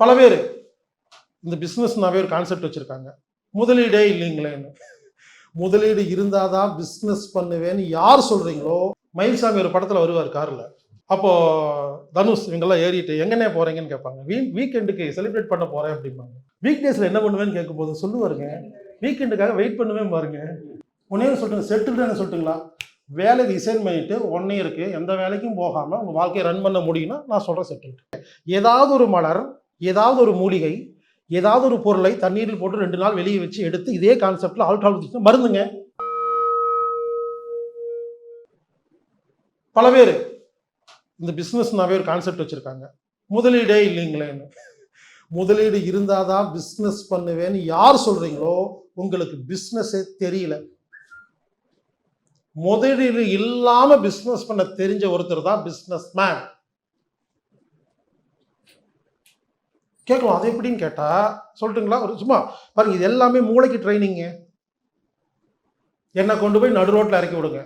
பல பேர் இந்த பிஸ்னஸ்னாவே ஒரு கான்செப்ட் வச்சுருக்காங்க. முதலீடே இல்லைங்களேன்னு. முதலீடு இருந்தால் தான் பிஸ்னஸ் பண்ணுவேன்னு யார் சொல்கிறீங்களோ மயில்சாமி ஒரு படத்தில் வருவார் காரில். அப்போது தனுஷ் இவங்கெல்லாம் ஏறிட்டு எங்கன்னே போகிறீங்கன்னு கேட்பாங்க. வீ வீக்கெண்டுக்கு செலிப்ரேட் பண்ண போகிறேன் அப்படிம்பாங்க. வீக் டேஸில் என்ன பண்ணுவேன்னு கேட்கும்போது சொல்லுவாருங்க. வீக்கெண்டுக்காக வெயிட் பண்ணுவேன் பாருங்க. ஒன்னே சொல்லுங்க செட்டில்டு சொல்லிட்டுங்களா வேலைக்கு ரிசைன் பண்ணிட்டு ஒன் இயருக்கு எந்த வேலைக்கும் போகாமல் உங்கள் வாழ்க்கையை ரன் பண்ண முடியும்னா நான் சொல்கிறேன் செட்டில்டு ஏதாவது ஒரு மலர் ஏதாவது ஒரு மூலிகை ஏதாவது ஒரு பொருளை தண்ணீரில் போட்டு ரெண்டு நாள் வெளியே வச்சு எடுத்து இதே கான்செப்டில் ஆல்கஹால் மருந்துங்க. பல பேர் இந்த பிஸ்னஸ்னாவே ஒரு கான்செப்ட் வச்சுருக்காங்க. முதலீடே இல்லைங்களேன்னு. முதலீடு இருந்தால் தான் பிஸ்னஸ் பண்ணுவேன்னு யார் சொல்கிறீங்களோ உங்களுக்கு பிஸ்னஸே தெரியல. முதலீடு இல்லாமல் பிஸ்னஸ் பண்ண தெரிஞ்ச ஒருத்தர் தான் பிஸ்னஸ் மேன் கேட்கலாம். அது எப்படின்னு கேட்டால் சொல்லட்டுங்களா ஒரு சும்மா பாருங்க இது எல்லாமே மூளைக்கு ட்ரைனிங்கு என்னை கொண்டு போய் நடு ரோட்டில் இறக்கி விடுங்க.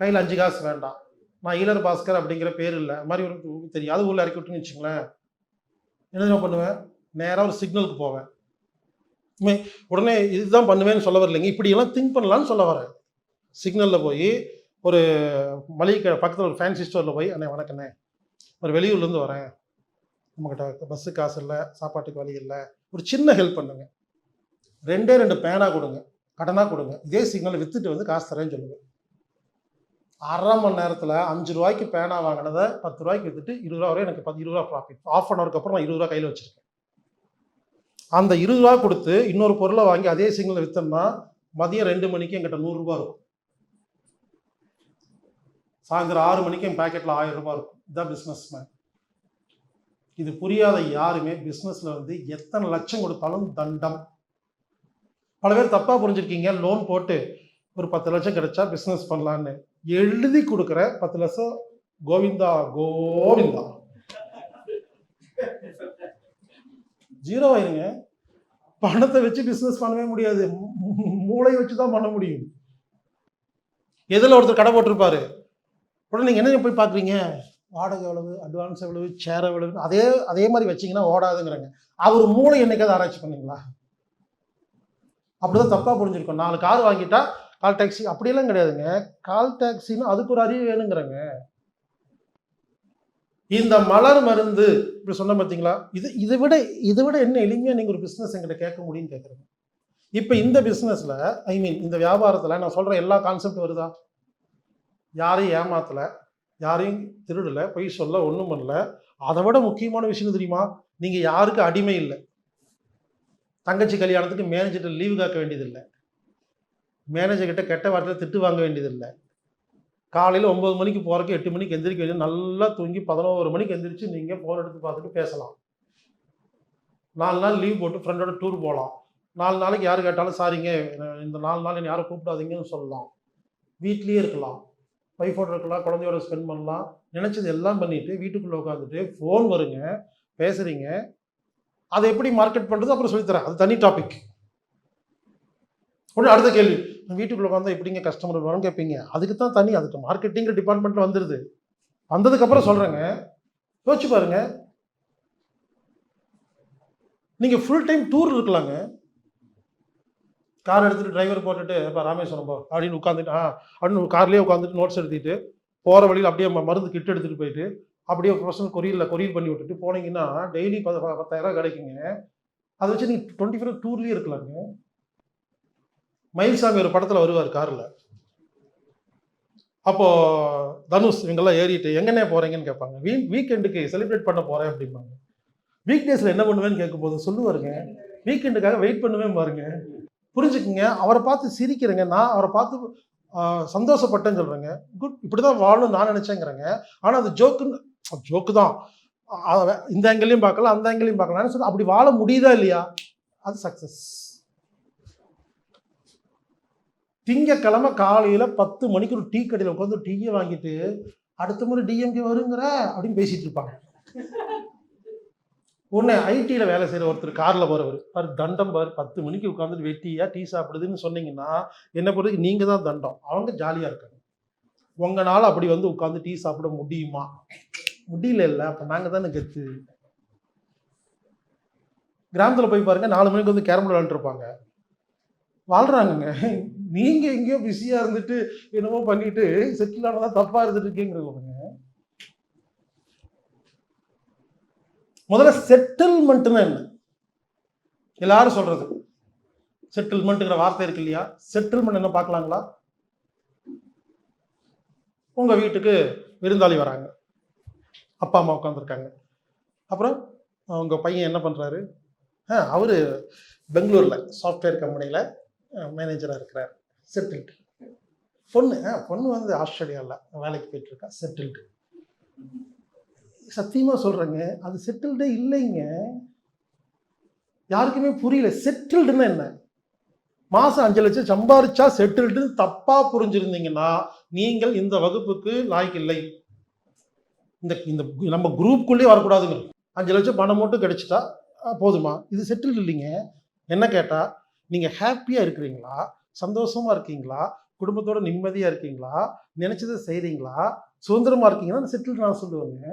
கையில் அஞ்சு காசு வேண்டாம். நான் ஈலர் பாஸ்கர் அப்படிங்கிற பேர் இல்லை. மாதிரி ஒரு தெரியாது ஊரில் இறக்கி விட்டுன்னு வச்சுங்களேன் என்ன பண்ணுவேன்? நேராக ஒரு சிக்னலுக்கு போவேன். உடனே இதுதான் பண்ணுவேன்னு சொல்ல வரலைங்க. இப்படியெல்லாம் திங்க் பண்ணலான்னு சொல்ல வரேன். சிக்னலில் போய் ஒரு மளிகை பக்கத்தில் ஒரு ஃபேன்சி ஸ்டோரில் போய் அண்ணே வணக்கண்ணே. ஒரு வெளியூர்லேருந்து வரேன். நம்மக்கிட்ட பஸ்ஸு காசு இல்லை சாப்பாட்டுக்கு வழி இல்லை. ஒரு சின்ன ஹெல்ப் பண்ணுங்க. ரெண்டே ரெண்டு பேனா கொடுங்க. கடனாக கொடுங்க. இதே சிக்னல் விற்றுட்டு வந்து காசு தரேன்னு சொல்லுங்கள் அரை மணி நேரத்தில் அஞ்சு ரூபாய்க்கு பேனா வாங்கினதை பத்து ரூபாய்க்கு விற்றுட்டு இருபது ரூபா வரை எனக்கு பத்து இருபது ரூபா ப்ராஃபிட் ஆஃப் அன் ஹவருக்கு அப்புறம் நான் இருபது ரூபா கையில் வச்சுருக்கேன். அந்த இருபது ரூபா கொடுத்து இன்னொரு பொருளை வாங்கி அதே சிக்னலை விற்றோம்னா மதியம் ரெண்டு மணிக்கு எங்கிட்ட நூறுரூபா இருக்கும். சாயந்தரம் ஆறு மணிக்கு என் பேக்கெட்டில் ஆயிரம் ரூபாய் இருக்கும். இதுதான் பிஸ்னஸ் மேன் இது புரியாத யாருமே பிஸ்னஸில் வந்து எத்தனை லட்சம் கொடுத்தாலும் தண்டம். பல பேர் தப்பாக புரிஞ்சிருக்கீங்க லோன் போட்டு ஒரு பத்து லட்சம் கிடைச்சா பிஸ்னஸ் பண்ணலான்னு. எழுதி கொடுக்குற பத்து லட்சம் கோவிந்தா கோவிந்தா. ஜீரோ ஆயிருங்க. பணத்தை வச்சு பிஸ்னஸ் பண்ணவே முடியாது. மூளையை வச்சு தான் பண்ண முடியும். எதில் ஒருத்தர் கடை போட்டிருப்பாரு. உடனே நீங்கள் என்ன போய் பார்க்குறீங்க? வாடகை எவ்வளவு அட்வான்ஸ் எவ்வளவு சேர் எவ்வளவு அதே அதே மாதிரி வச்சிங்கன்னா ஓடாதுங்கிறாங்க. அவர் மூளை என்னைக்காவது ஆராய்ச்சி பண்ணீங்களா? அப்படிதான் தப்பாக புரிஞ்சிருக்கோம். நாலு கார் வாங்கிட்டா கால் டாக்ஸி அப்படியெல்லாம் கிடையாதுங்க. கால் டாக்ஸின்னு அதுக்கு ஒரு அறிவு வேணுங்கிறாங்க. இந்த மலர் மருந்து இப்படி சொன்ன பார்த்தீங்களா இது இதை விட இதை விட என்ன எளிமையாக நீங்கள் ஒரு பிஸ்னஸ் எங்கிட்ட கேட்க முடியும்னு கேட்குறீங்க இப்போ இந்த பிஸ்னஸில் ஐ மீன் இந்த வியாபாரத்தில் நான் சொல்கிற எல்லா கான்செப்ட் வருதா? யாரையும் ஏமாத்தலை. யாரையும் திருடலை போய் சொல்ல ஒன்றும் பண்ணல. அதை விட முக்கியமான விஷயம் தெரியுமா? நீங்கள் யாருக்கு அடிமை இல்லை. தங்கச்சி கல்யாணத்துக்கு மேனேஜர்கிட்ட லீவு காக்க வேண்டியதில்லை. மேனேஜர்கிட்ட கெட்ட வார்த்தையில் திட்டு வாங்க வேண்டியதில்லை. காலையில் ஒம்பது மணிக்கு போகிறக்கு எட்டு மணிக்கு எந்திரிக்க வேண்டியது நல்லா தூங்கி பதினோரு மணிக்கு எந்திரிச்சு நீங்கள் ஃபோன் எடுத்து பார்த்துட்டு பேசலாம். நாலு நாள் லீவ் போட்டு ஃப்ரெண்டோட டூர் போகலாம் நாலு நாளைக்கு யார் கேட்டாலும் சாரிங்க இந்த நாலு நாள் என்னை யாரும் கூப்பிடாதீங்கன்னு சொல்லலாம். வீட்லேயே இருக்கலாம். ஒய்ஃபோட இருக்கலாம் குழந்தையோட ஸ்பெண்ட் பண்ணலாம். நினச்சது எல்லாம் பண்ணிட்டு வீட்டுக்குள்ளே உட்காந்துட்டு ஃபோன் வருங்க பேசுகிறீங்க அதை எப்படி மார்க்கெட் பண்ணுறது அப்புறம் சொல்லித்தரேன். அது தனி டாபிக் உடனே அடுத்த கேள்வி. வீட்டுக்குள்ளே உட்காந்தா எப்படிங்க கஸ்டமர் வரும்னு கேட்பீங்க அதுக்கு தான் தனி அதுக்கு மார்க்கெட்டிங்கிற டிபார்ட்மெண்ட்டில் வந்துடுது வந்ததுக்கப்புறம் சொல்கிறேங்க யோசிச்சு பாருங்க. நீங்கள் ஃபுல் டைம் டூர் இருக்கலாங்க. கார் எடுத்துட்டு டிரைவர் போட்டுட்டு இப்போ ராமேஸ்வரம் போ அப்படின்னு உட்காந்துட்டு ஆ அப்படின்னு கார்லேயே உட்காந்துட்டு நோட்ஸ் எடுத்துகிட்டு போகிற வழியில் அப்படியே மருந்து கிட்டு எடுத்துகிட்டு போயிட்டு அப்படியே ப்ரொஃபஷனல் கொரியரில் கொரியர் பண்ணி விட்டுட்டு போனீங்கன்னா டெய்லி ப- பத்தாயிரம் கிடைக்குங்க. அதை வச்சு நீங்கள் டுவெண்ட்டி ஃபோர் டூர்லேயே இருக்கலாங்க. மயில்சாமி ஒரு படத்தில் வருவார் காரில் அப்போது தனுஷ் இவங்கெல்லாம் ஏறிட்டு எங்கன்னே போகிறீங்கன்னு கேட்பாங்க. வீ வீக்கெண்டுக்கு செலிப்ரேட் பண்ண போகிறேன் அப்படிம்பாங்க. வீக் டேஸில் என்ன பண்ணுவேன்னு கேட்கும்போது சொல்லுவாருங்க வீக்கெண்டுக்காக வெயிட் பண்ணுவேன் பாருங்க புரிஞ்சுக்குங்க. அவரை பார்த்து சிரிக்கிறேங்க. நான் அவரை பார்த்து சந்தோஷப்பட்டேன்னு சொல்கிறேங்க குட். இப்படி தான் வாழணும் நான் நினச்சேங்கிறேங்க. ஆனால் அது ஜோக்குன்னு ஜோக்கு தான் இந்த ஆங்கிளையும் பார்க்கலாம் அந்த ஆங்கிளையும் பார்க்கலாம். சொல்லி அப்படி வாழ முடியுதா இல்லையா? அது சக்ஸஸ் திங்கக்கிழமை காலையில் பத்து மணிக்கு ஒரு டீ கடையில் உட்காந்து டீயை வாங்கிட்டு அடுத்த முறை டிஎம்கே வருங்கிற அப்படின்னு பேசிகிட்டு இருப்பாங்க. உடனே ஐடியில் வேலை செய்கிற ஒருத்தர் காரில் போகிறவர் பார் தண்டம் பார் பத்து மணிக்கு உட்காந்துட்டு வெட்டியாக டீ சாப்பிடுதுன்னு சொன்னீங்கன்னா என்ன பொறுத்து நீங்கள் தான் தண்டம். அவங்க ஜாலியாக இருக்காங்க. உங்களால் அப்படி வந்து உட்காந்து டீ சாப்பிட முடியுமா? முடியல இல்லை. அப்போ நாங்கள் தானே கெத்து. கிராமத்தில் போய் பாருங்க நாலு மணிக்கு வந்து கேரம் விளாண்டுருப்பாங்க வாழ்றாங்கங்க. நீங்கள் எங்கேயோ பிஸியாக இருந்துட்டு என்னமோ பண்ணிட்டு செட்டில் ஆனதான் தப்பாக இருந்துட்டு இருக்கேங்கிறவங்க. முதல்ல செட்டில்மெண்ட்னா என்ன? எல்லாரும் சொல்றது. செட்டில்மெண்ட்டுங்கிற வார்த்தை இருக்கு இல்லையா? செட்டில்மெண்ட் என்ன பார்க்கலாங்களா? உங்க வீட்டுக்கு விருந்தாளி வராங்க. அப்பா அம்மா உட்காந்துருக்காங்க அப்புறம் உங்க பையன் என்ன பண்றாரு? ஆ அவரு பெங்களூர்ல சாஃப்ட்வேர் கம்பெனியில் மேனேஜராக இருக்கிறார். செட்டில்டு பொண்ணு பொண்ணு வந்து ஆஸ்திரேலியாவில் வேலைக்கு போயிட்டு இருக்கா. செட்டில்டு சத்தியமாக சொல்கிறேங்க அது செட்டில்டே இல்லைங்க. யாருக்குமே புரியல செட்டில்டுன்னா என்ன? மாதம் அஞ்சு லட்சம் சம்பாரிச்சா செட்டில்டு தப்பாக புரிஞ்சிருந்தீங்கன்னா நீங்கள் இந்த வகுப்புக்கு லாய்க்கு இல்லை. இந்த இந்த நம்ம குரூப்புக்குள்ளேயே வரக்கூடாதுங்க. அஞ்சு லட்சம் பணம் மட்டும் கிடைச்சிட்டா போதுமா? இது செட்டில்டு இல்லைங்க. என்ன கேட்டால் நீங்கள் ஹாப்பியாக இருக்கிறீங்களா? சந்தோஷமாக இருக்கீங்களா? குடும்பத்தோட நிம்மதியாக இருக்கீங்களா? நினச்சதை செய்கிறீங்களா சுதந்திரமாக இருக்கீங்கன்னா செட்டில்டு நான் சொல்லுவேங்க.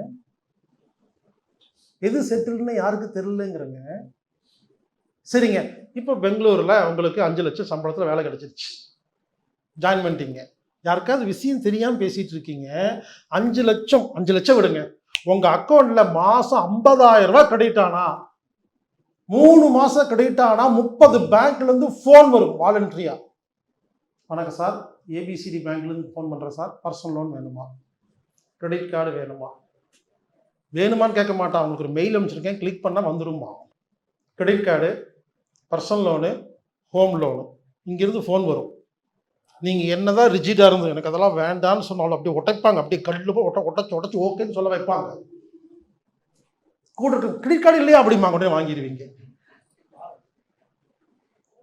எது செட்டில்னு யாருக்கு தெரியலங்கிறங்க. சரிங்க. இப்போ பெங்களூரில் உங்களுக்கு அஞ்சு லட்சம் சம்பளத்தில் வேலை கிடச்சிருச்சு. ஜாயின் பண்ணிட்டீங்க. யாருக்காவது விஷயம் தெரியாமல் பேசிகிட்டு இருக்கீங்க. அஞ்சு லட்சம் அஞ்சு லட்சம் விடுங்க. உங்கள் அக்கௌண்ட்டில் மாதம் ஐம்பதாயிரம் ரூபா கிரெடிட் ஆனா மூணு மாதம் கிரெடிட் முப்பது பேங்க்லேருந்து ஃபோன் வரும் வாலண்டரியாக வணக்கம் sir. A B C D பேங்க்லேருந்து ஃபோன் பண்ணுறேன் சார். பர்சனல் லோன் வேணுமா? கிரெடிட் கார்டு வேணுமா? வேணுமான்னு கேட்க மாட்டான். அவங்களுக்கு ஒரு மெயில் அனுப்பிச்சிருக்கேன். கிளிக் பண்ணால் வந்துருமா credit card personal loan home loan இங்கேருந்து ஃபோன் வரும். நீங்கள் என்னதான் ரிஜிடாக இருந்தது எனக்கு அதெல்லாம் வேண்டாம்னு சொன்னாலும் அப்படியே உடைப்பாங்க. அப்படியே கல்லு போய் ஒட்ட உடச்சி உடச்சி ஓகேன்னு சொல்ல வைப்பாங்க. கூட இருக்க கிரெடிட் கார்டு இல்லையா அப்படிமா உடனே வாங்கிடுவீங்க.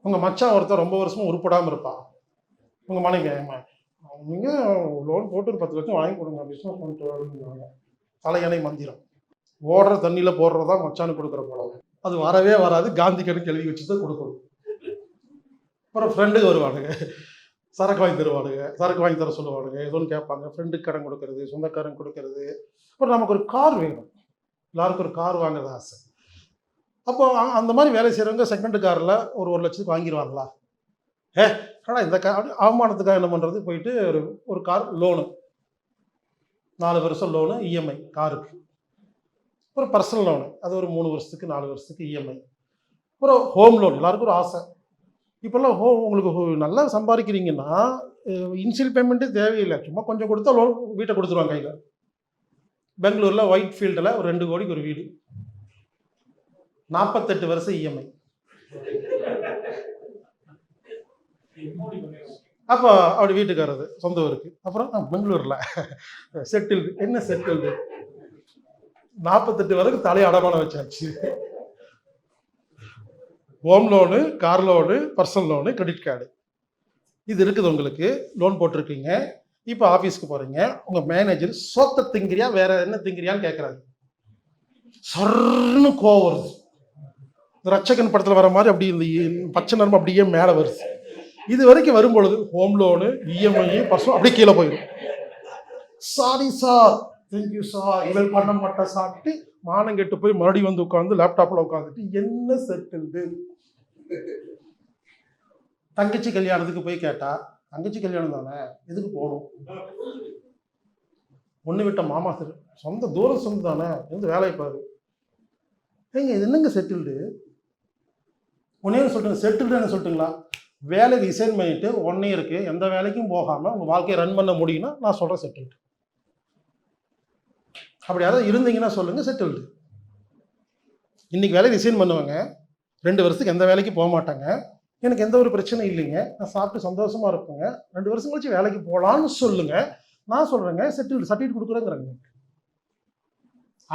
உங்கள் மச்சான் ஒருத்தர் ரொம்ப வருஷமா உருப்படாமல் இருப்பா உங்கள் மனைவி நீங்கள் லோன் போட்டு ஒரு பத்து லட்சம் வாங்கி கொடுங்க. பிஸ்னஸ் பண்ணிட்டு வருவாங்க தலையணை மந்திரம். ஓடுற தண்ணியில் போடுறதா மச்சானு கொடுக்குற படம் அது வரவே வராது காந்தி கணக்கு எழுதி வச்சு தான் கொடுக்கணும். அப்புறம் ஃப்ரெண்டுக்கு வருவானுங்க. சரக்கு வாங்கி தருவானுங்க சரக்கு வாங்கி தர சொல்லுவானுங்க. ஏதோ கேட்பாங்க ஃப்ரெண்டுக்கு கடன் கொடுக்கறது சொந்தக்காரன் கொடுக்கறது. அப்புறம் நமக்கு ஒரு கார் வேணும். எல்லாருக்கும் ஒரு கார் வாங்குறது ஆசை. அப்போ அந்த மாதிரி வேலை செய்கிறவங்க செகண்ட் காரில் ஒரு ஒரு லட்சத்துக்கு வாங்கிடுவாங்களா ஏ ஆனால் இந்த கார் அவமானத்துக்காக என்ன பண்ணுறது போயிட்டு ஒரு ஒரு கார் லோனு நாலு வருஷம் லோனு இஎம்ஐ காருக்கு. ஒரு பர்சனல் லோனு அது ஒரு மூணு வருஷத்துக்கு நாலு வருஷத்துக்கு இஎம்ஐ அப்புறம் ஹோம் லோன் எல்லாருக்கும் ஒரு ஆசை. இப்போல்லாம் ஹோம் உங்களுக்கு நல்லா சம்பாதிக்கிறீங்கன்னா இன்சியல் பேமெண்ட்டே தேவையில்லை. சும்மா கொஞ்சம் கொடுத்தா லோன் வீட்டை கொடுத்துருவாங்க கையில். பெங்களூரில் ஒயிட் ஃபீல்டில் ஒரு ரெண்டு கோடிக்கு ஒரு வீடு. நாற்பத்தெட்டு வருஷம் இஎம்ஐ அப்போ அப்படி வீட்டுக்கு வர்றது சொந்த ஊருக்கு. அப்புறம் நான் பெங்களூர்ல. செட்டில்டு என்ன செட்டில்டு நாற்பத்தெட்டு வரைக்கும் தலையை அடமானம் வச்சாச்சு. Home loan car loan personal loan credit card இது இருக்குது உங்களுக்கு. லோன் போட்டிருக்கீங்க. இப்போ ஆஃபீஸ்க்கு போகிறீங்க உங்கள் மேனேஜர் சோத்த திங்கிறியா வேற என்ன திங்கிறியான்னு கேட்குறாரு சொர்னு கோவம் வருது. இந்த ரட்சகன் படத்தில் வர மாதிரி அப்படி இந்த பச்சை நரம்பு அப்படியே மேலே வருது. இது வரைக்கும் வரும்பொழுது ஹோம் லோனு இஎம்ஐ பர்சனல் அப்படியே கீழே போயிடும். சாரி சார் தேங்க்யூ சார் இவள் பண்ண மாட்டேன் சாப்பிட்டு மானம் கெட்டு போய் மறுபடியும் வந்து உட்காந்து லேப்டாப்பில் உட்காந்துட்டு என்ன செட்டில்டு தங்கச்சி கல்யாணத்துக்கு போய் கேட்டா தங்கச்சி கல்யாணம் தானே எதுக்கு போகணும்? ஒன்று விட்ட மாமா திரு சொந்த தூரம் சொந்த தானே வந்து வேலையை பாரு. ஏங்க இது என்னங்க செட்டில்டு ஒன்னே சொல்லிட்டுங்க செட்டில்டுன்னு சொல்லிட்டுங்களா வேலை ரிசைன் பண்ணிட்டு ஒன் இயருக்கு எந்த வேலைக்கும் போகாமல் உங்கள் வாழ்க்கையை ரன் பண்ண முடியும்னா நான் சொல்கிறேன் செட்டில்டு அப்படி யாராவது இருந்தீங்கன்னா சொல்லுங்கள் செட்டில்டு இன்றைக்கி வேலை ரிசைன் பண்ணுவாங்க. ரெண்டு வருஷத்துக்கு எந்த வேலைக்கும் போக மாட்டாங்க. எனக்கு எந்த ஒரு பிரச்சனையும் இல்லைங்க. நான் சாப்பிட்டு சந்தோஷமாக இருப்பேங்க. ரெண்டு வருஷம் கழிச்சு வேலைக்கு போகலான்னு சொல்லுங்கள் நான் சொல்கிறேங்க செட்டில் சர்டிஃபிகேட் கொடுக்குறேங்கிறேங்க.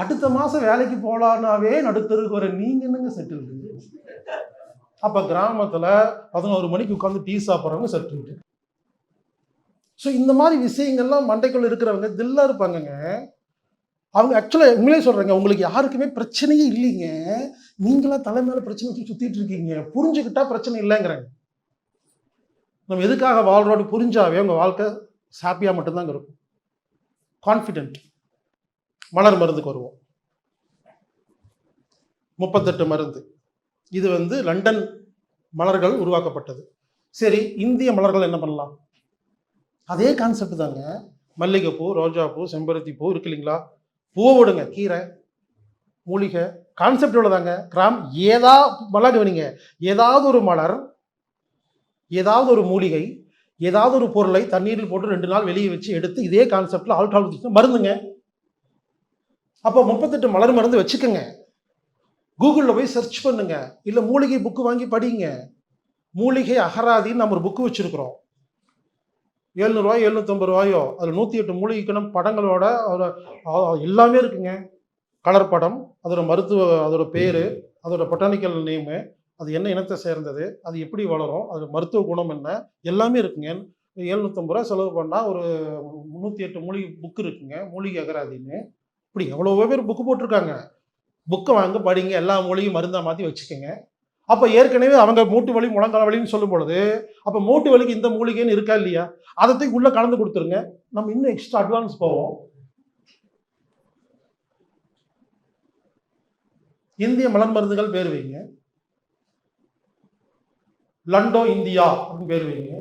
அடுத்த மாதம் வேலைக்கு போகலான்னாவே நடுத்தருக்கு வர நீங்கள் என்னங்க செட்டில் அப்போ கிராமத்தில் பதினோரு மணிக்கு உட்காந்து டீ சாப்பிட்றவங்க செட்டில் ஸோ இந்த மாதிரி விஷயங்கள்லாம் மண்டைக்குள்ள இருக்கிறவங்க தில்லா இருப்பாங்கங்க. அவங்க ஆக்சுவலாக உங்களே சொல்கிறேங்க உங்களுக்கு யாருக்குமே பிரச்சனையே இல்லைங்க. நீங்களா தலை மேலே பிரச்சனை வச்சு சுற்றிட்டு இருக்கீங்க. புரிஞ்சுக்கிட்டா பிரச்சனை இல்லைங்கிறாங்க நம்ம எதுக்காக வாழ்றோடு புரிஞ்சாவே உங்கள் வாழ்க்கை ஹாப்பியாக மட்டும்தாங்க இருக்கும். கான்ஃபிடென்ட் மலர் மருந்துக்கு வருவோம். முப்பத்தெட்டு மருந்து. இது வந்து லண்டன் மலர்கள் உருவாக்கப்பட்டது. சரி இந்திய மலர்கள் என்ன பண்ணலாம்? அதே கான்செப்ட் தாங்க. மல்லிகைப்பூ ரோஜாப்பூ செம்பருத்தி பூ இருக்கு இல்லைங்களா? பூவை விடுங்க கீரை மூலிகை. கான்செப்ட் தாங்க கிராம் ஏதா மலர் கவனிங்க. ஏதாவது ஒரு மலர் ஏதாவது ஒரு மூலிகை ஏதாவது ஒரு பொருளை தண்ணீரில் போட்டு ரெண்டு நாள் வெளியே வச்சு எடுத்து இதே கான்செப்டில் ஆல்ட்ரால் மருந்துங்க. அப்போ முப்பத்தெட்டு மலர் மருந்து வச்சுக்கோங்க. கூகுளில் போய் சர்ச் பண்ணுங்க. இல்லை மூலிகை புக்கு வாங்கி படிங்க. மூலிகை அகராதின்னு நம்ம ஒரு புக்கு வச்சுருக்குறோம். எழுநூறுவாயோ எழுநூற்றம்பது ரூபாயோ அதில் நூற்றி எட்டு மூலிகைக்கணும் படங்களோட அதோட எல்லாமே இருக்குங்க. கலர் படம் அதோட மருத்துவ அதோட பேர் அதோட பொட்டானிக்கல் நேமு அது என்ன இனத்தை சேர்ந்தது அது எப்படி வளரும் அது மருத்துவ குணம் என்ன எல்லாமே இருக்குங்க. எழுநூற்றம்பது ரூபா செலவு பண்ணால் ஒரு முந்நூற்றி எட்டு மூலிகை புக்கு இருக்குங்க. மூலிகை அகராதின்னு. இப்படி எவ்வளவோ பேர் புக்கு போட்டிருக்காங்க. புக்கை வாங்க படிங்க எல்லா மூலியும் மருந்தாக மாற்றி வச்சுக்கோங்க. அப்போ ஏற்கனவே அவங்க மூட்டு வலி முழங்கால வலின்னு சொல்லும் பொழுது அப்போ மூட்டு வலிக்கு இந்த மூலிகைன்னு இருக்கா இல்லையா? அதை தூக்கி கலந்து கொடுத்துருங்க. நம்ம இன்னும் எக்ஸ்ட்ரா அட்வான்ஸ் போவோம். இந்திய மலர் மருந்துகள் பேர் வைங்க. லண்டோ இந்தியா அப்படின்னு பேர் வைங்க.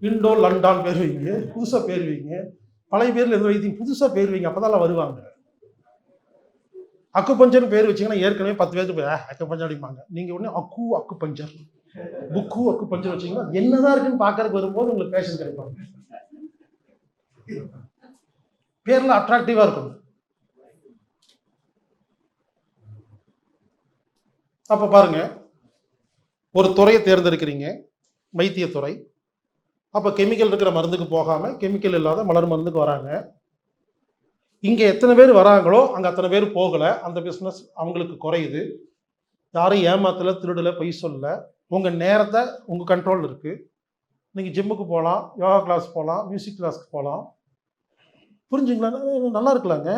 இண்டோ லண்டான் பேர் வைங்க. புதுசாக பேர் வைங்க. பழைய பேரில் எந்த வைத்தீங்க புதுசாக பேர் வைங்க அப்பதான் வருவாங்க. அக்கு பஞ்சர்னு பேர் வச்சிங்கன்னா ஏற்கனவே பத்து பேருக்கு போய் அக்கு பஞ்சர் அடிப்பாங்க. நீங்கள் உடனே அக்கு அக்கு பஞ்சர் புக்கு அக்கு பஞ்சர் வச்சீங்கன்னா என்னதான் இருக்குன்னு பார்க்கறதுக்கு வரும்போது உங்களுக்கு பேஷன் கிடைப்பாங்க பேர்ல அட்ராக்டிவாக இருக்கும். அப்போ பாருங்க ஒரு துறையை தேர்ந்தெடுக்கிறீங்க வைத்தியத்துறை. அப்போ கெமிக்கல் இருக்கிற மருந்துக்கு போகாமல் கெமிக்கல் இல்லாத மலர் மருந்துக்கு வராங்க. இங்கே எத்தனை பேர் வராங்களோ அங்கே அத்தனை பேர் போகலை. அந்த பிஸ்னஸ் அவங்களுக்கு குறையுது. யாரும் ஏமாத்தலை திருடலை பொய் சொல்லலை. உங்கள் நேரத்தை உங்கள் கண்ட்ரோல் இருக்குது நீங்கள் ஜிம்முக்கு போகலாம் யோகா கிளாஸ் போகலாம் மியூசிக் கிளாஸ்க்கு போகலாம் புரிஞ்சுங்களா? நல்லா இருக்கலாங்க.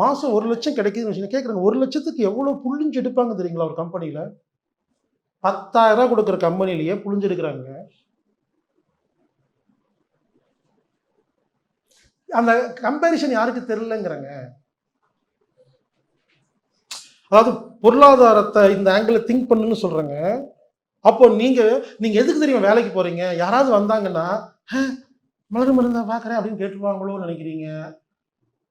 மாதம் ஒரு லட்சம் கிடைக்குதுன்னு வச்சுக்கோங்க. கேட்குறாங்க ஒரு லட்சத்துக்கு எவ்வளோ புள்ளிஞ்சு எடுப்பாங்க தெரியுங்களா ஒரு கம்பெனியில் பத்தாயிரம் கொடுக்குற கம்பெனிலேயே புளிஞ்செடுக்கிறாங்க அந்த கம்பேரிஷன் யாருக்கு தெரியலங்கிறாங்க. அதாவது பொருளாதாரத்தை இந்த ஆங்கிள் திங்க் பண்ணுன்னு சொல்றேங்க. அப்போ நீங்க நீங்க எதுக்கு தெரியும் வேலைக்கு போறீங்க? யாராவது வந்தாங்கன்னா மலர் மருந்தா பாக்குறேன் அப்படின்னு கேட்டுருவாங்களோன்னு நினைக்கிறீங்க.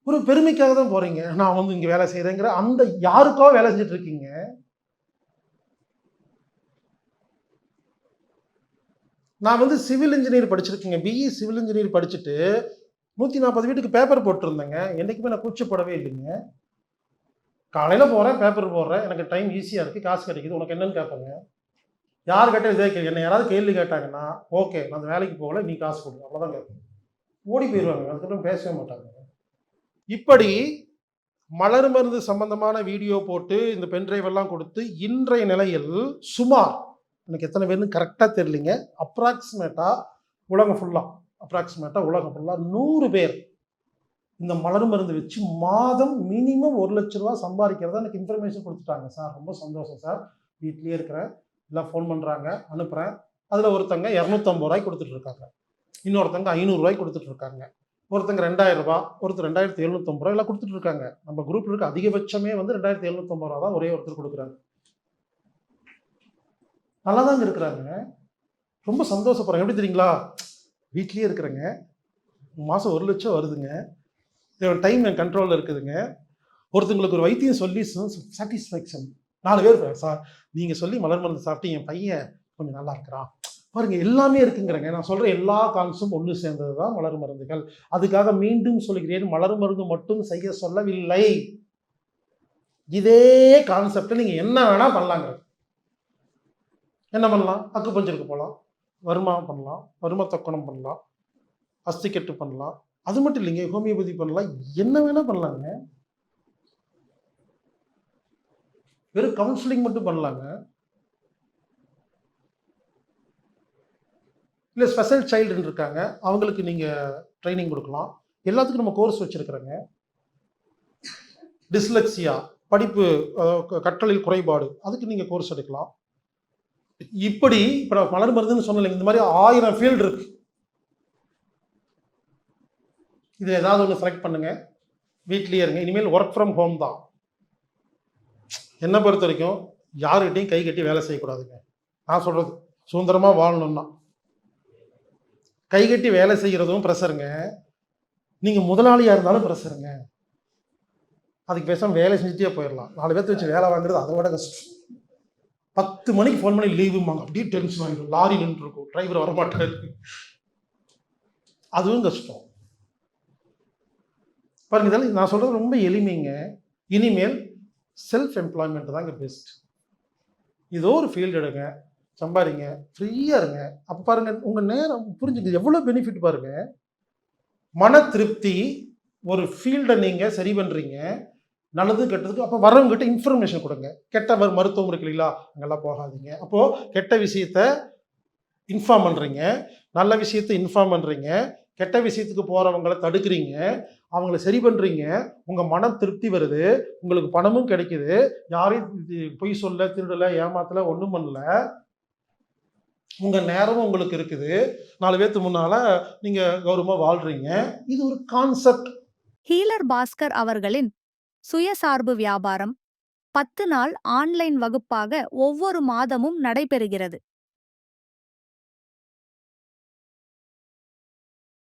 ஒரு பெருமைக்காக தான் போறீங்க. நான் வந்து இங்க வேலை செய்யறேங்கிற அந்த யாருக்கோ வேலை செஞ்சுட்டு இருக்கீங்க நான் வந்து சிவில் இன்ஜினியர் படிச்சிருக்கேங்க. பிஇ சிவில் இன்ஜினியர் படிச்சுட்டு நூற்றி நாற்பது வீட்டுக்கு பேப்பர் போட்டிருந்தேங்க. என்றைக்குமே நான் கூச்சப்படவே இல்லைங்க. காலையில் போகிறேன் பேப்பர் போடுறேன். எனக்கு டைம் ஈஸியாக இருக்குது காசு கிடைக்குது. உனக்கு என்னன்னு கேட்பாங்க யார் கேட்டால் இதே கேள்வி. என்ன யாராவது கேள்வி கேட்டாங்கன்னா ஓகே நான் அந்த வேலைக்கு போகல. நீ காசு கொடுங்க அவ்வளோதான் கேட்பேன் ஓடி போயிடுவாங்க அதுக்கப்புறம் பேசவே மாட்டாங்க. இப்படி மலர் மருந்து சம்பந்தமான வீடியோ போட்டு இந்த பென்ட்ரைவ் எல்லாம் கொடுத்து இன்றைய நிலையில் சுமார் எனக்கு எத்தனை பேர்னு கரெக்டாக தெரியலிங்க. அப்ராக்சிமேட்டாக உலகம் ஃபுல்லாக அப்ராக்சிமேட்டாக உலகம் ஃபுல்லாக நூறு பேர் இந்த மலர் மருந்து வச்சு மாதம் மினிமம் ஒரு லட்ச ரூபா சம்பாதிக்கிறதா எனக்கு இன்ஃபர்மேஷன் கொடுத்துட்டாங்க. சார் ரொம்ப சந்தோஷம் சார். வீட்லேயே இருக்கிறேன். எல்லாம் ஃபோன் பண்ணுறாங்க அனுப்புகிறேன் அதில் ஒருத்தங்க இரநூத்தம்பது ரூபாய் கொடுத்துட்ருக்காங்க இன்னொருத்தங்க ஐநூறுரூவாய் கொடுத்துட்ருக்காங்க ஒருத்தங்க ரெண்டாயிரம் ஒருத்தர் ரெண்டாயிரத்தி எழுநூத்தம்பது ரூபா எல்லாம் கொடுத்துட்ருக்காங்க நம்ம குரூப்பில் இருக்க அதிகபட்சமே வந்து ரெண்டாயிரத்தி எழுநூத்தம்பது ரூபா தான் ஒரே ஒருத்தர் கொடுக்குறாங்க. நல்லா தாங்க இருக்கிறாங்க. ரொம்ப சந்தோஷப்படுறாங்க எப்படி தெரியுங்களா? வீட்லேயே இருக்கிறேங்க. மாதம் ஒரு லட்சம் வருதுங்க. டைம் என் கண்ட்ரோலில் இருக்குதுங்க. ஒருத்தங்களுக்கு ஒரு வைத்தியம் சொல்லி சாட்டிஸ்ஃபேக்ஷன் நாலு பேர் சார் நீங்கள் சொல்லி மலர் மருந்து சாப்பிட்டு என் பையன் கொஞ்சம் நல்லா இருக்கிறான். பாருங்க எல்லாமே இருக்குங்கிறங்க. நான் சொல்ற எல்லா கான்ஸும் ஒன்று சேர்ந்தது தான் மலர் மருந்துகள். அதுக்காக மீண்டும் சொல்கிறேன் மலர் மருந்து மட்டும் செய்ய சொல்லவில்லை. இதே கான்செப்டை நீங்கள் என்ன வேணால் பண்ணலாங்க. என்ன பண்ணலாம்? அக்கு பஞ்சருக்கு போகலாம் வருமா பண்ணலாம் வரும தக்கணம் பண்ணலாம் அஸ்திக்கட்டு பண்ணலாம். அது மட்டும் இல்லைங்க ஹோமியோபதி பண்ணலாம். என்ன வேணால் பண்ணலாங்க. வெறும் கவுன்சிலிங் மட்டும் பண்ணலாங்க. இல்லை ஸ்பெஷல் சைல்டுன்னு இருக்காங்க. அவங்களுக்கு நீங்கள் ட்ரைனிங் கொடுக்கலாம். எல்லாத்துக்கும் நம்ம கோர்ஸ் வச்சுருக்குறோங்க. டிஸ்லெக்ஸியா படிப்பு கற்றலில் குறைபாடு அதுக்கு நீங்கள் கோர்ஸ் எடுக்கலாம். இப்படி இப்போ நான் மலர் மருந்துன்னு சொன்னேன் இந்த மாதிரி ஆயிரம் ஃபீல்டு இருக்கு. இது ஏதாவது ஒன்று செலக்ட் பண்ணுங்க. வீட்லயே இருங்க. இனிமேல் ஒர்க் ஃப்ரம் ஹோம் தான். என்னை பொறுத்த வரைக்கும் யாருக்கிட்டையும் கை கட்டி வேலை செய்யக்கூடாதுங்க. நான் சொல்றது சுதந்திரமா வாழணும்னா. கை கட்டி வேலை செய்கிறதும் ப்ரெஷருங்க நீங்க முதலாளியா இருந்தாலும் ப்ரெஷருங்க அதுக்கு பேசாம வேலை செஞ்சுட்டே போயிடலாம். நாலு பேர்த்து வச்சு வேலை வாங்குறது அதை விட கஷ்டம். பத்து மணிக்கு ஃபோன் பண்ணி லீவுமாங்க அப்படியே டென்ஷன் ஆகிடும் லாரி நின்று இருக்கும் டிரைவர் வரமாட்டாரு அதுவும் கஷ்டம். பாருங்க இதெல்லாம் நான் சொல்கிறது ரொம்ப எளிமைங்க. இனிமேல் செல்ஃப் எம்ப்ளாய்மெண்ட் தாங்க பெஸ்ட் ஏதோ ஒரு ஃபீல்டு எடுங்க சம்பாதிங்க ஃப்ரீயாக இருங்க. அப்போ பாருங்க உங்கள் நேரம் புரிஞ்சுங்க. எவ்வளோ பெனிஃபிட் பாருங்கள் மன திருப்தி ஒரு ஃபீல்டை நீங்கள் சரி பண்ணுறீங்க நல்லது கெட்டதுக்கு அப்போ வரவங்ககிட்ட இன்ஃபர்மேஷன் கொடுங்க. கெட்ட மருத்துவம் இருக்கு இல்லைங்களா? அங்கெல்லாம் போகாதீங்க. அப்போது கெட்ட விஷயத்த இன்ஃபார்ம் பண்ணுறீங்க நல்ல விஷயத்தை இன்ஃபார்ம் பண்ணுறீங்க கெட்ட விஷயத்துக்கு போகிறவங்கள தடுக்கிறீங்க. அவங்கள சரி பண்ணுறீங்க உங்கள் மன திருப்தி வருது. உங்களுக்கு பணமும் கிடைக்குது. யாரையும் பொய் சொல்ல திருடலை ஏமாத்தலை ஒன்றும் பண்ணல. உங்கள் நேரமும் உங்களுக்கு இருக்குது. நாலு பேர்த்து முன்னால் நீங்கள் கௌரவமாக வாழ்கிறீங்க இது ஒரு கான்செப்ட் ஹீலர் பாஸ்கர் அவர்களின் சுயசார்பு வியாபாரம். பத்து நாள் ஆன்லைன் வகுப்பாக ஒவ்வொரு மாதமும் நடைபெறுகிறது.